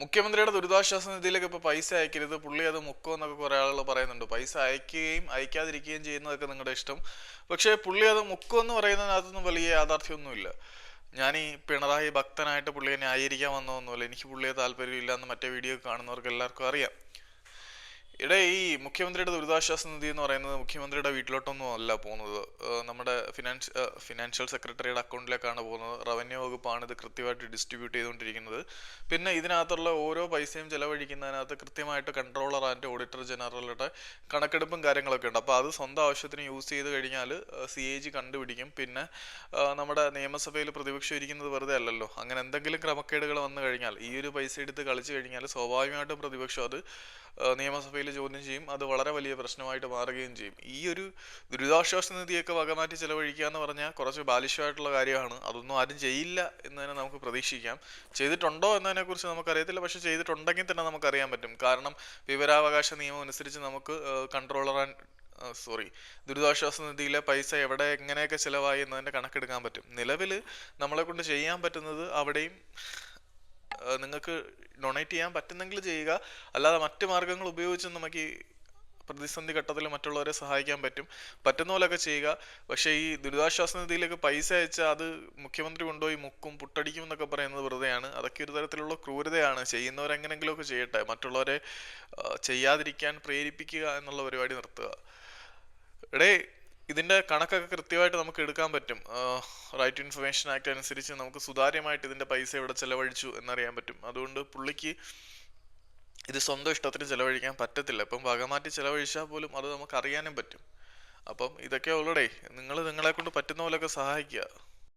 മുഖ്യമന്ത്രിയുടെ ദുരിതാശ്വാസ നിധിയിലേക്ക് ഇപ്പോൾ പൈസ അയക്കരുത് പുള്ളി അത് മുക്കോ എന്നൊക്കെ കുറേ ആളുകൾ പറയുന്നുണ്ട്. പൈസ അയക്കുകയും അയക്കാതിരിക്കുകയും ചെയ്യുന്നതൊക്കെ നിങ്ങളുടെ ഇഷ്ടം. പക്ഷേ പുള്ളി അത് മുക്കോ എന്ന് പറയുന്നതിനകത്തൊന്നും വലിയ യാഥാർത്ഥ്യമൊന്നുമില്ല. ഞാൻ ഈ പിണറായി ഭക്തനായിട്ട് പുള്ളിയെ ന്യായീകരിക്കാൻ വന്നതൊന്നുമില്ല. എനിക്ക് പുള്ളിയെ താല്പര്യമില്ല എന്ന് മറ്റേ വീഡിയോ കാണുന്നവർക്ക് എല്ലാവർക്കും അറിയാം. ഇവിടെ ഈ മുഖ്യമന്ത്രിയുടെ ദുരിതാശ്വാസ നിധി എന്ന് പറയുന്നത് മുഖ്യമന്ത്രിയുടെ വീട്ടിലോട്ടൊന്നും അല്ല പോകുന്നത്. നമ്മുടെ ഫിനാൻസ് ഫിനാൻഷ്യൽ സെക്രട്ടറിയുടെ അക്കൗണ്ടിലേക്കാണ് പോകുന്നത്. റവന്യൂ വകുപ്പാണ് ഇത് കൃത്യമായിട്ട് ഡിസ്ട്രിബ്യൂട്ട് ചെയ്തുകൊണ്ടിരിക്കുന്നത്. പിന്നെ ഇതിനകത്തുള്ള ഓരോ പൈസയും ചെലവഴിക്കുന്നതിനകത്ത് കൃത്യമായിട്ട് കൺട്രോളർ ആൻഡ് ഓഡിറ്റർ ജനറലുടെ കണക്കെടുപ്പും കാര്യങ്ങളൊക്കെ ഉണ്ട്. അപ്പോൾ അത് സ്വന്തം ആവശ്യത്തിന് യൂസ് ചെയ്ത് കഴിഞ്ഞാൽ സി എ ജി കണ്ടുപിടിക്കും. പിന്നെ നമ്മുടെ നിയമസഭയിൽ പ്രതിപക്ഷം ഇരിക്കുന്നത് വെറുതെ അല്ലല്ലോ. അങ്ങനെ എന്തെങ്കിലും ക്രമക്കേടുകൾ വന്നു കഴിഞ്ഞാൽ ഈ ഒരു പൈസ എടുത്ത് കളിച്ചു കഴിഞ്ഞാൽ സ്വാഭാവികമായിട്ടും പ്രതിപക്ഷം അത് നിയമസഭയിൽ ചോദ്യം ചെയ്യും അത് വളരെ വലിയ പ്രശ്നമായിട്ട് മാറുകയും ചെയ്യും. ഈ ഒരു ദുരിതാശ്വാസ നിധിയൊക്കെ വകമാറ്റി ചെലവഴിക്കുക എന്ന് പറഞ്ഞാൽ കുറച്ച് ബാലിഷ്യമായിട്ടുള്ള കാര്യമാണ്. അതൊന്നും ആരും ചെയ്യില്ല എന്ന് തന്നെ നമുക്ക് പ്രതീക്ഷിക്കാം. ചെയ്തിട്ടുണ്ടോ എന്നതിനെക്കുറിച്ച് നമുക്കറിയത്തില്ല. പക്ഷെ ചെയ്തിട്ടുണ്ടെങ്കിൽ തന്നെ നമുക്കറിയാൻ പറ്റും. കാരണം വിവരാവകാശ നിയമം അനുസരിച്ച് നമുക്ക് കൺട്രോളർ ആൻഡ് സോറി ദുരിതാശ്വാസ നിധിയിലെ പൈസ എവിടെ എങ്ങനെയൊക്കെ ചിലവായി എന്നതിന്റെ കണക്കെടുക്കാൻ പറ്റും. നിലവിൽ നമ്മളെ കൊണ്ട് ചെയ്യാൻ പറ്റുന്നത് അവിടെയും നിങ്ങൾക്ക് ഡൊണേറ്റ് ചെയ്യാൻ പറ്റുന്നെങ്കിൽ ചെയ്യുക. അല്ലാതെ മറ്റ് മാർഗങ്ങൾ ഉപയോഗിച്ച് നമുക്ക് ഈ പ്രതിസന്ധി ഘട്ടത്തിൽ മറ്റുള്ളവരെ സഹായിക്കാൻ പറ്റും. പറ്റുന്ന പോലെയൊക്കെ ചെയ്യുക. പക്ഷേ ഈ ദുരിതാശ്വാസ നിധിയിലേക്ക് പൈസ അയച്ചാൽ അത് മുഖ്യമന്ത്രി കൊണ്ടുപോയി മുക്കും പുട്ടടിക്കും എന്നൊക്കെ പറയുന്നത് വെറുതെയാണ്. അതൊക്കെ ഒരു തരത്തിലുള്ള ക്രൂരതയാണ്. ചെയ്യുന്നവരെങ്ങനെങ്കിലുമൊക്കെ ചെയ്യട്ടെ. മറ്റുള്ളവരെ ചെയ്യാതിരിക്കാൻ പ്രേരിപ്പിക്കുക എന്നുള്ള പരിപാടി നിർത്തുക. എടേ ഇതിന്റെ കണക്കൊക്കെ കൃത്യമായിട്ട് നമുക്ക് എടുക്കാൻ പറ്റും. റൈറ്റ് ഇൻഫർമേഷൻ ആക്ട് അനുസരിച്ച് നമുക്ക് സുതാര്യമായിട്ട് ഇതിന്റെ പൈസ ഇവിടെ ചെലവഴിച്ചു എന്നറിയാൻ പറ്റും. അതുകൊണ്ട് പുള്ളിക്ക് ഇത് സ്വന്തം ഇഷ്ടത്തിന് ചെലവഴിക്കാൻ പറ്റത്തില്ല. ഇപ്പം വകമാറ്റി ചെലവഴിച്ചാൽ പോലും അത് നമുക്ക് അറിയാനും പറ്റും. അപ്പം ഇതൊക്കെ ഉള്ളടേ നിങ്ങൾ നിങ്ങളെ കൊണ്ട് പറ്റുന്ന പോലെയൊക്കെ സഹായിക്കുക.